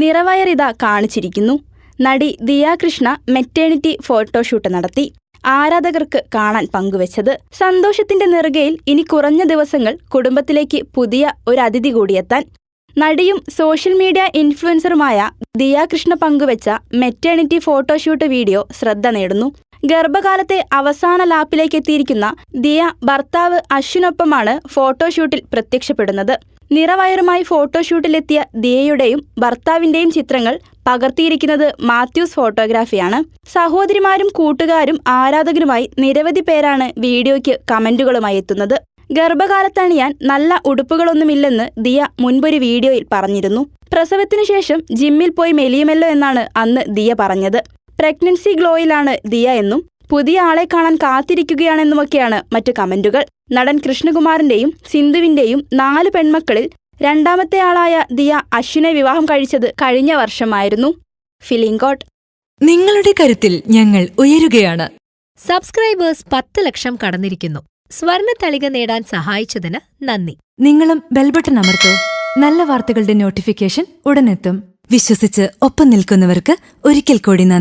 നിറവയറിത കാണിച്ചിരിക്കുന്നു. നടി Diya Krishna maternity photoshoot നടത്തി. ആരാധകർക്ക് കാണാൻ പങ്കുവച്ചത്. സന്തോഷത്തിന്റെ നെറുകയിൽ ഇനി കുറഞ്ഞ ദിവസങ്ങൾ കുടുംബത്തിലേക്ക് പുതിയ ഒരു അതിഥി കൂടിയെത്താൻ നടിയും സോഷ്യൽ മീഡിയ ഇൻഫ്ലുവൻസറുമായ ദിയാകൃഷ്ണ പങ്കുവച്ച മെറ്റേണിറ്റി ഫോട്ടോഷൂട്ട് വീഡിയോ ശ്രദ്ധ നേടുന്നു. ഗർഭകാലത്തെ അവസാന ലാപ്പിലേക്ക് എത്തിയിരിക്കുന്ന ദിയ ഭർത്താവ് അശ്വിനൊപ്പമാണ് ഫോട്ടോഷൂട്ടിൽ പ്രത്യക്ഷപ്പെടുന്നത്. നിറവയറുമായി ഫോട്ടോഷൂട്ടിലെത്തിയ ദിയയുടെയും ഭർത്താവിന്റെയും ചിത്രങ്ങൾ പകർത്തിയിരിക്കുന്നത് മാത്യൂസ് ഫോട്ടോഗ്രാഫിയാണ്. സഹോദരിമാരും കൂട്ടുകാരും ആരാധകരുമായി നിരവധി പേരാണ് വീഡിയോയ്ക്ക് കമന്റുകളുമായി എത്തുന്നത്. ഗർഭകാലത്തണിയാൻ നല്ല ഉടുപ്പുകളൊന്നുമില്ലെന്ന് ദിയ മുൻപൊരു വീഡിയോയിൽ പറഞ്ഞിരുന്നു. പ്രസവത്തിനു ശേഷം ജിമ്മിൽ പോയി മെലിയുമല്ലോ എന്നാണ് അന്ന് ദിയ പറഞ്ഞത്. പ്രഗ്നൻസി ഗ്ലോയിലാണ് ദിയ എന്നും പുതിയ ആളെ കാണാൻ കാത്തിരിക്കുകയാണെന്നുമൊക്കെയാണ് മറ്റു കമന്റുകൾ. നടൻ കൃഷ്ണകുമാറിന്റെയും സിന്ധുവിന്റെയും നാല് പെൺമക്കളിൽ രണ്ടാമത്തെ ആളായ ദിയ അശ്വിനെ വിവാഹം കഴിച്ചത് കഴിഞ്ഞ വർഷമായിരുന്നു. ഫിലിംകോട്ട് നിങ്ങളുടെ കരുത്തിൽ ഞങ്ങൾ ഉയരുകയാണ്. സബ്സ്ക്രൈബേഴ്സ് പത്ത് ലക്ഷം കടന്നിരിക്കുന്നു. സ്വർണ തളിക നേടാൻ സഹായിച്ചതിന് നന്ദി. നിങ്ങളും ബെൽബട്ടൺ അമർത്തോ. നല്ല വാർത്തകളുടെ നോട്ടിഫിക്കേഷൻ ഉടനെത്തും. വിശ്വസിച്ച് ഒപ്പം നിൽക്കുന്നവർക്ക് ഒരിക്കൽ കൂടി നന്ദി.